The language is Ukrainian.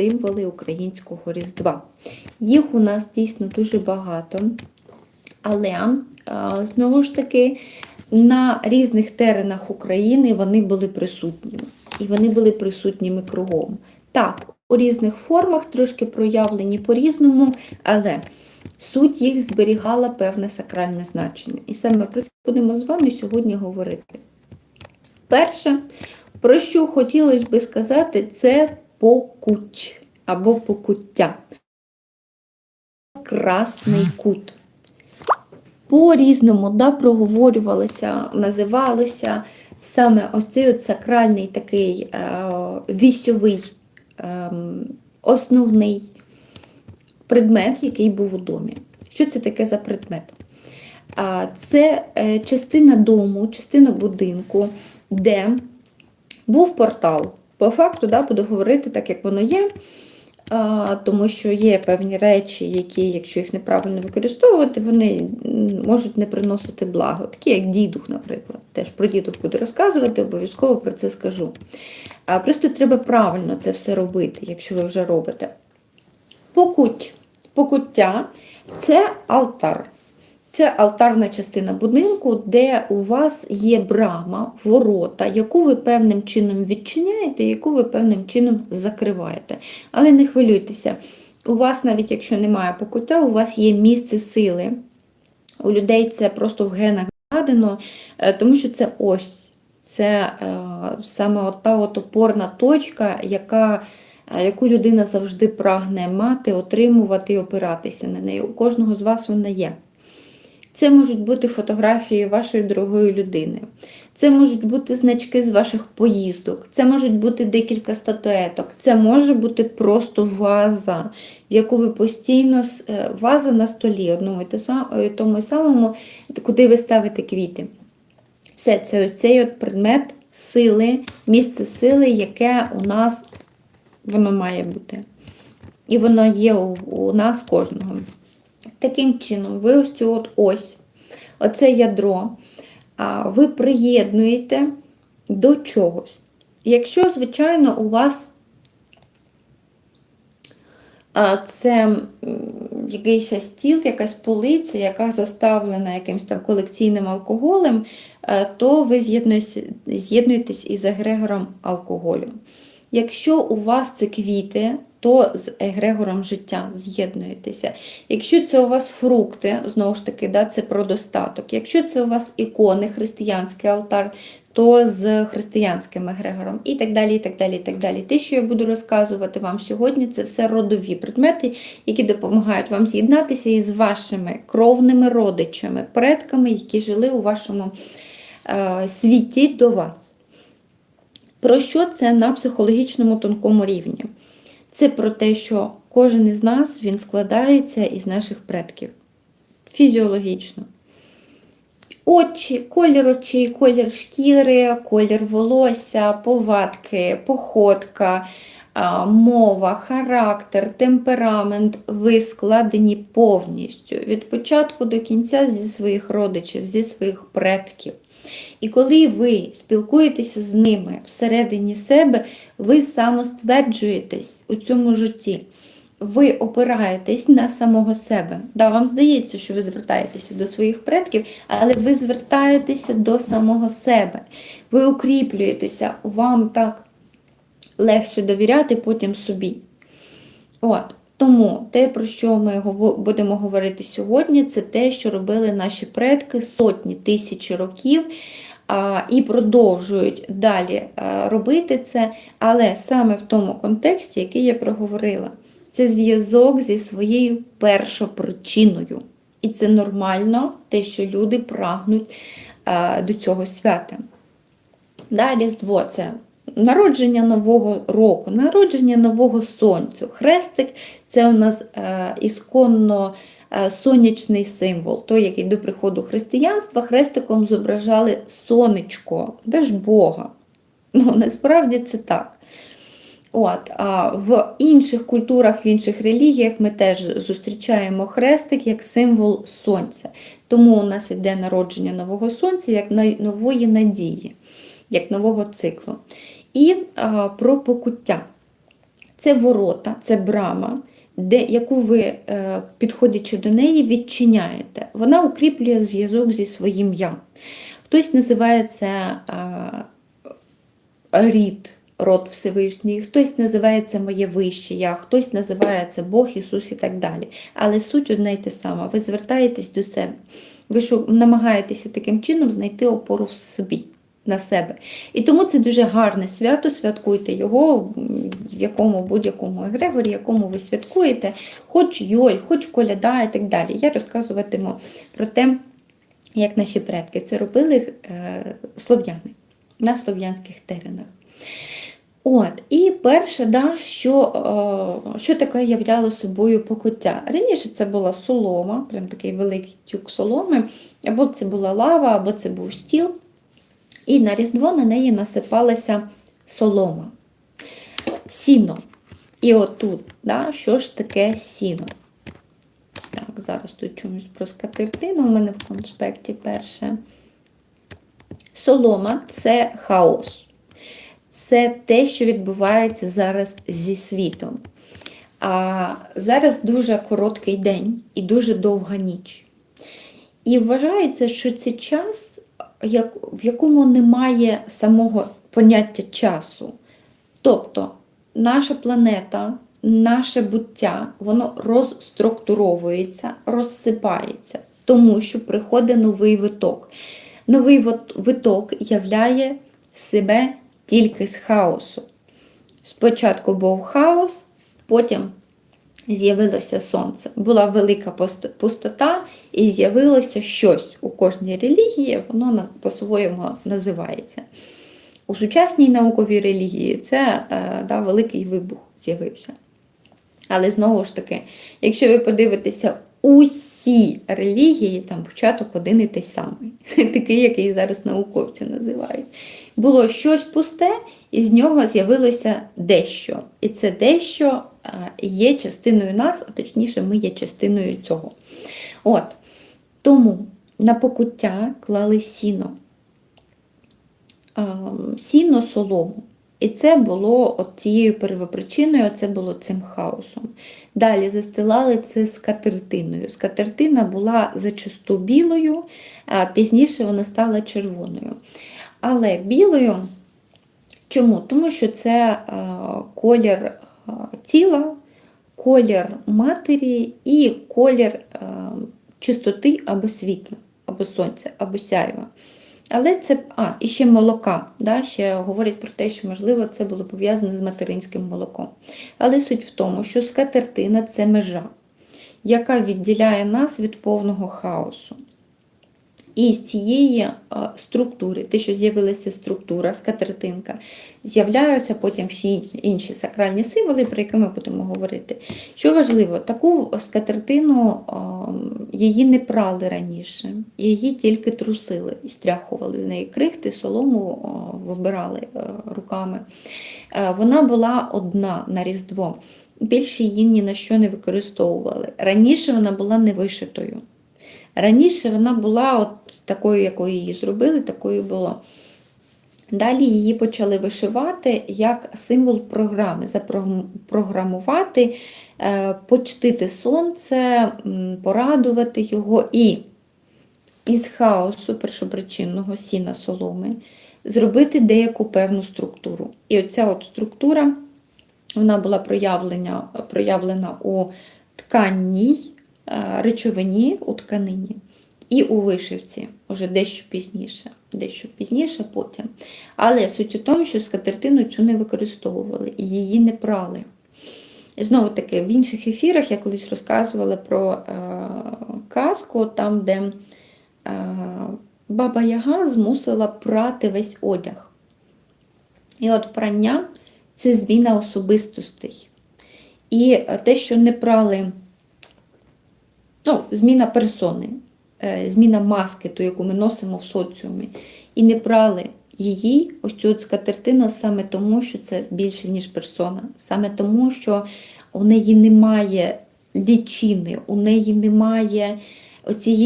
символи українського Різдва. Їх у нас дійсно дуже багато, але знову ж таки на різних теренах України вони були присутніми. І вони були присутніми кругом. Так, у різних формах, трошки проявлені по-різному, але суть їх зберігала певне сакральне значення. І саме про це будемо з вами сьогодні говорити. Перше, про що хотілося би сказати, це покуть або покуття. Красний кут. По-різному да, проговорювалося, називалося саме ось цей от сакральний такий е, вісьовий е, основний предмет, який був у домі. Що це таке за предмет? А, Це е, частина дому, частина будинку, де був портал. По факту, да, буду говорити так, як воно є, а, тому що є певні речі, які, якщо їх неправильно використовувати, вони можуть не приносити благо. Такі як дідух, наприклад. Теж про дідух буду розказувати, обов'язково про це скажу. А, Просто треба правильно це все робити, якщо ви вже робите. Покуть. Покуття це алтар. Це алтарна частина будинку, де у вас є брама, ворота, яку ви певним чином відчиняєте, яку ви певним чином закриваєте. Але не хвилюйтеся, у вас, навіть якщо немає покуття, у вас є місце сили. У людей це просто в генах закладено, е, тому що це ось. Це е, саме от та от опорна точка, яка яку людина завжди прагне мати, отримувати і опиратися на неї. У кожного з вас вона є. Це можуть бути фотографії вашої дорогої людини. Це можуть бути значки з ваших поїздок, це можуть бути декілька статуеток, це може бути просто ваза, в яку ви постійно е, ваза на столі, одному і тому самому, куди ви ставите квіти. Все, це ось цей от предмет сили, місце сили, яке у нас воно має бути. І воно є у нас кожного. Таким чином, ви ось цю от ось, оце ядро, ви приєднуєте до чогось. Якщо, звичайно, у вас це якийсь стіл, якась полиця, яка заставлена якимось там колекційним алкоголем, то ви з'єднуєтесь із егрегором алкоголю. Якщо у вас це квіти, то з егрегором життя з'єднуєтеся. Якщо це у вас фрукти, знову ж таки, да, це про достаток. Якщо це у вас ікони, християнський алтар, то з християнським егрегором і так далі. і так далі, і так далі. Те, що я буду розказувати вам сьогодні, це все родові предмети, які допомагають вам з'єднатися із вашими кровними родичами, предками, які жили у вашому е, світі до вас. Про що це на психологічному тонкому рівні? Це про те, що кожен із нас він складається із наших предків. Фізіологічно. Очі, колір очей, колір шкіри, колір волосся, повадки, походка, мова, характер, темперамент ви складені повністю від початку до кінця зі своїх родичів, зі своїх предків. І коли ви спілкуєтеся з ними всередині себе, ви самостверджуєтесь у цьому житті. Ви опираєтесь на самого себе. Да, Вам здається, що ви звертаєтеся до своїх предків, але ви звертаєтеся до самого себе. Ви укріплюєтеся, вам так легше довіряти потім собі. От. Тому те, про що ми будемо говорити сьогодні, це те, що робили наші предки сотні тисячі років і продовжують далі робити це, але саме в тому контексті, який я проговорила, це зв'язок зі своєю першопричиною. І це нормально, те, що люди прагнуть до цього свята. Да, Різдво це народження нового року, народження нового сонцю. Хрестик це у нас е, ісконно е, сонячний символ, той, який до приходу християнства хрестиком зображали сонечко, де ж Бога. Ну, Насправді це так. От, А в інших культурах, в інших релігіях ми теж зустрічаємо хрестик як символ сонця. Тому у нас йде народження нового сонця як нової надії, як нового циклу. І а, про покуття. це ворота, це брама, де, яку ви, е, підходячи до неї, відчиняєте. Вона укріплює зв'язок зі своїм я. Хтось називає це е, рід, род Всевишній, хтось називає це моє вище я, хтось називає це Бог, Ісус і так далі. Але суть одна й те сама. Ви звертаєтесь до себе. Ви що, намагаєтеся таким чином знайти опору в собі. На себе. І тому це дуже гарне свято, святкуйте його в якому будь-якому егрегорі, якому ви святкуєте, хоч Йоль, хоч коляда і так далі. Я розказуватиму про те, як наші предки це робили е, слов'яни на слов'янських теренах. От, І перше, да, що е, що таке являло собою покуття. Раніше це була солома, прям такий великий тюк соломи, або це була лава, або це був стіл. І на Різдво на неї насипалася солома, сіно. І отут, да, що ж таке сіно? Так, зараз тут чомусь про скатертину у мене в конспекті перше. Солома це хаос. Це те, що відбувається зараз зі світом. А зараз дуже короткий день і дуже довга ніч. І вважається, що це час, як, в якому немає самого поняття часу. Тобто наша планета, наше буття, воно розструктуровується, розсипається, тому що приходить новий виток. Новий виток являє себе тільки з хаосу. Спочатку був хаос, потім з'явилося сонце. Була велика пустота, і з'явилося щось у кожній релігії, воно по-своєму називається. У сучасній науковій релігії це е, да, великий вибух з'явився. Але знову ж таки, якщо ви подивитеся усі релігії, там початок один і той самий, такий, який зараз науковці називають. Було щось пусте, і з нього з'явилося дещо. І це дещо є частиною нас, а точніше, ми є частиною цього. От. Тому на покуття клали сіно, сіно солому. І це було от цією первопричиною, це було цим хаосом. Далі застилали це скатертиною. Скатертина була зачасту білою, а пізніше вона стала червоною. Але білою чому? Тому що це колір тіла, колір матері і колір чистоти або світла, або сонця, або сяйва. Але це, а, і ще молока. Да, Ще говорять про те, що, можливо, це було пов'язане з материнським молоком. Але суть в тому, що скатертина це межа, яка відділяє нас від повного хаосу. І з цієї структури, те, що з'явилася структура, скатертинка, з'являються потім всі інші сакральні символи, про які ми будемо говорити. Що важливо, таку скатертину її не прали раніше, її тільки трусили і стряхували з неї крихти, солому вибирали руками. Вона була одна на Різдво. Більше її ні на що не використовували. Раніше вона була невишитою. Раніше вона була от такою, якою її зробили, такою було. Далі її почали вишивати як символ програми, запрограмувати, е, почтити сонце, порадувати його і із хаосу першопричинного сіна соломи зробити деяку певну структуру. І оця от структура вона була проявлена, проявлена у тканній Е, речовині у тканині і у вишивці, уже дещо пізніше, дещо пізніше потім. Але суть у тому, що скатертину цю не використовували і її не прали. Знову таки, в інших ефірах я колись розказувала про е, казку, там, де е, баба Яга змусила прати весь одяг. І от прання це зміна особистостей. І те, що не прали ну, зміна персони, е, зміна маски, ту, яку ми носимо в соціумі. І не брали її, ось цю скатертину, саме тому, що це більше, ніж персона, саме тому, що у неї немає лічини, у неї немає оцієї.